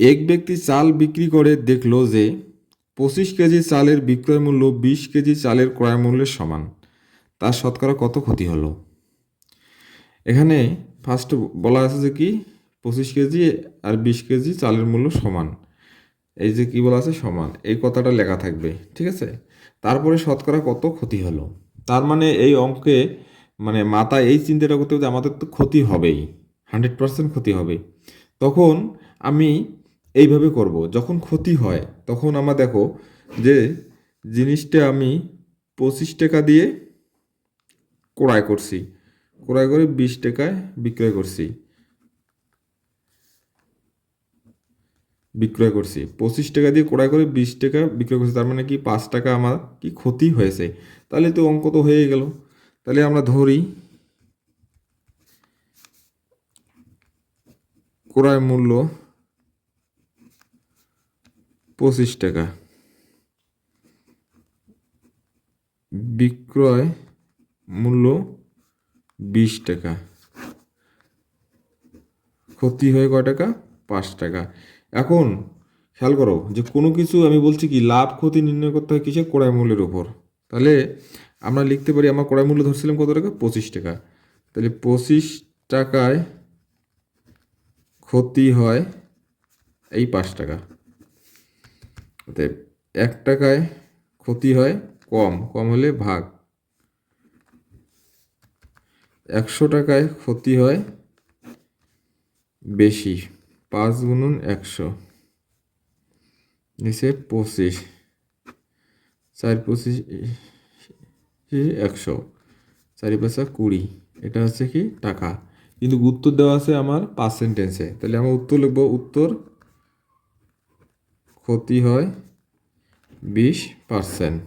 এক ব্যক্তি চাল বিক্রি করে দেখল যে পঁচিশ কেজি চালের বিক্রয় মূল্য বিশ কেজি চালের ক্রয় মূল্যের সমান। তার শতকরা কত ক্ষতি হলো? এখানে ফার্স্ট বলা আছে যে কি? পঁচিশ কেজি আর বিশ কেজি চালের মূল্য সমান। এই যে কি বলা আছে? সমান। এই কথাটা লেখা থাকবে, ঠিক আছে? তারপরে শতকরা কত ক্ষতি হলো? তার মানে এই অঙ্কে মানে মাথায় এই চিন্তাটা করতে যে আমাদের তো ক্ষতি হবেই। হান্ড্রেড পার্সেন্ট ক্ষতি হবে। তখন আমি এইভাবে করব। যখন ক্ষতি হয়, তখন আমার দেখো যে জিনিসটা আমি পঁচিশ টাকা দিয়ে ক্রয় করছি। ক্রয় করে বিশ টাকায় বিক্রয় করছি। বিক্রয় করছি। পঁচিশ টাকা দিয়ে ক্রয় করে বিশ টাকা বিক্রয় করছি। তার মানে কি পাঁচ টাকা আমার কি ক্ষতি হয়েছে? তাহলে তো অঙ্ক তো হয়ে গেল। তাহলে আমরা ধরি ক্রয় মূল্য পঁচিশ টাকা। বিক্রয় মূল্য বিশ টাকা। ক্ষতি হয় কয় টাকা? পাঁচ টাকা। এখন খেয়াল করো যে কোনো কিছু আমি বলছি কি, লাভ, ক্ষতি নির্ণয় করতে হয় কিসে? ক্রয় মূল্যের উপর। তাহলে আমরা লিখতে পারি, আমার ক্রয় মূল্য ধরছিলাম কত টাকা? পঁচিশ টাকা। তাহলে পঁচিশ টাকায় ক্ষতি হয় এই পাঁচ টাকা। অতএব এক টাকায় ক্ষতি হয় কম কম হলে ভাগ। একশো টাকায় ক্ষতি হয় বেশি, পাঁচ গুণন একশো। নিচে পঁচিশ। চার পঁচিশ একশো। চারি পাঁচা কুড়ি। এটা হচ্ছে কি টাকা। কিন্তু উত্তর দেওয়া আছে আমার পার্সেন্টেন্সে তাহলে আমার উত্তর লিখব, উত্তর ক্ষতি হয় বিশ পার্সেন্ট।